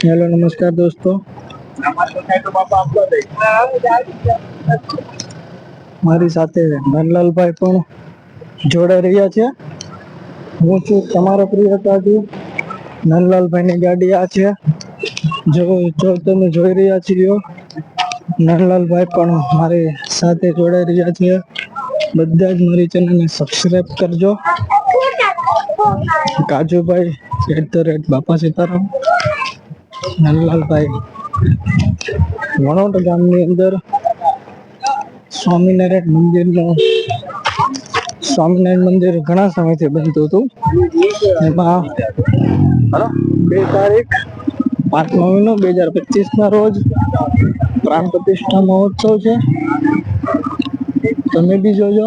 Hello, નમસ્કાર દોસ્તો. મારી સાથે ધનલાલભાઈ પણ જોડાઈ રહ્યા છે. હું છું તમારો પ્રિય કાજુ નંદલાલભાઈની ગાડી આ છે. જો જો તમે જોઈ રહ્યા છો નંદલાલભાઈ પણ મારી સાથે જોડાઈ રહ્યા છે. બધા જ મારી ચેનલને સબસ્ક્રાઇબ કરજો. કાજુભાઈ એટ ધ રેટ બાપા સીતારામ. નંદલાલભાઈ. વણોટ ગામની અંદર સ્વામિનારાયણ મંદિરનું સ્વામિનારાયણ મંદિર ઘણા સમયથી બનતું હતું. એમાં બે તારીખ પાંચ મહિનો બે હજાર પચીસ ના રોજ પ્રાણ પ્રતિષ્ઠા મહોત્સવ છે. તમે બી જોજો.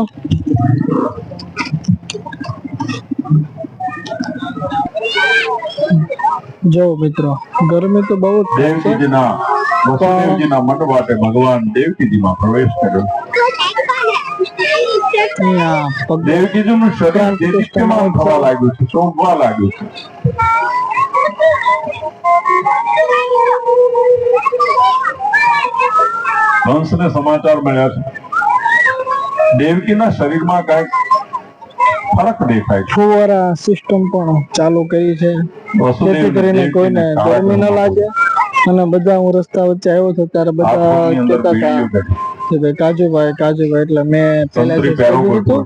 જો મિત્રો ગરમી તો બહુ જ દેવકીજીના વસુદેવજીના મઠ માટે ભગવાન દેવકીજીમાં પ્રવેશ કર્યો. દેવકીજીનું શરીર દેદીપ્યમાન થવા લાગ્યું છે શોભવા લાગ્યું છે. હંસને સમાચાર મળ્યા છે. દેવકીના શરીરમાં કંઈક ફરક દેખાય છે. ફુવારા સિસ્ટમ પણ ચાલુ કરી છે. જેથી કરીને કોઈને ગરમી ન લાગે. અને બધા હું રસ્તા વચ્ચે આવ્યો હતો ત્યારે બધા કહેતા હતા કે ભાઈ કાજુભાઈ કાજુભાઈ એટલે મેં પહેલા સંતરી જ પહેરો કહી કોઈ દીધું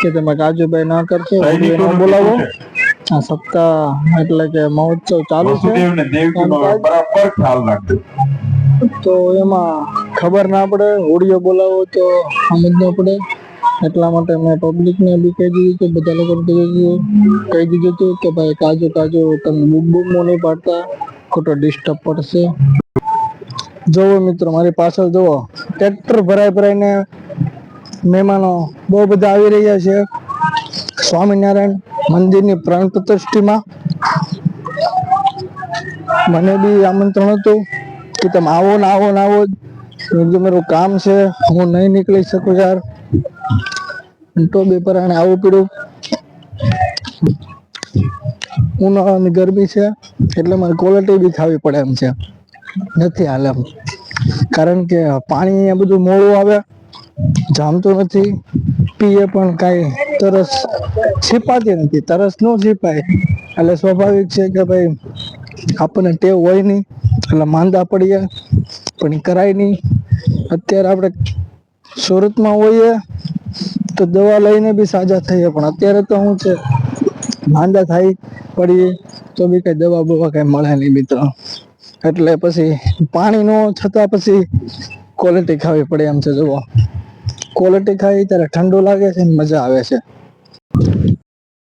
કે તમે કાજુભાઈ ના કરશો ન બોલાવો. આ સપ્તાહ એટલે કે મહોત્સવ ચાલુ છે. તો એમાં ખબર ના પડે ઓડિયો બોલાવો તો સમજ ન પડે. એટલા માટે મેં પબ્લિકને બી કહી દીધું કે બધા લોકોને કહી દીધું હતું કે ભાઈ કાજુ કાજુ તમે બૂમ બૂમો નહીં પાડતા, ખોટો ડિસ્ટર્બ પડશે. જોવો મિત્રો, મારી પાછળ જુઓ ટ્રેક્ટર ભરાઈ ભરાઈને મહેમાનો બહુ બધા આવી રહ્યા છે. સ્વામિનારાયણ મંદિરની પ્રાણ પ્રતિષ્ઠિમાં મને બી આમંત્રણ હતું કે તમે આવો ને આવો ને આવો. જ મારું કામ છે, હું નહીં નીકળી શકું યાર. તો બે પરાણે આવું પીડું. ઉનાળાની ગરમી છે, એટલે મારે ક્વોલિટી બી ખાવી પડે એમ છે. નથી હાલ એમ. કારણ કે પાણી એ બધું મોડું આવે, જામતું નથી, પીએ પણ કાંઈ તરસ છીપાતી નથી. તરસ ન છીપાય. એટલે સ્વાભાવિક છે કે ભાઈ, આપણને ટેવ હોય નહીં, એટલે માંદા પડીએ, પણ કરાય નહીં. અત્યારે આપણે સુરતમાં હોઈએ તો દવા લઈને બી સાજા થઈએ. પણ અત્યારે તો શું છે માંદા થાય પડીએ તો બી કઈ દવા બવા કઈ મળે નહીં મિત્રો. એટલે પછી પાણી નો છતાં પછી ક્વોલિટી ખાવી પડે એમ છે, જુઓ. ક્વોલિટી ખાઈ ત્યારે ઠંડુ લાગે છે ને મજા આવે છે.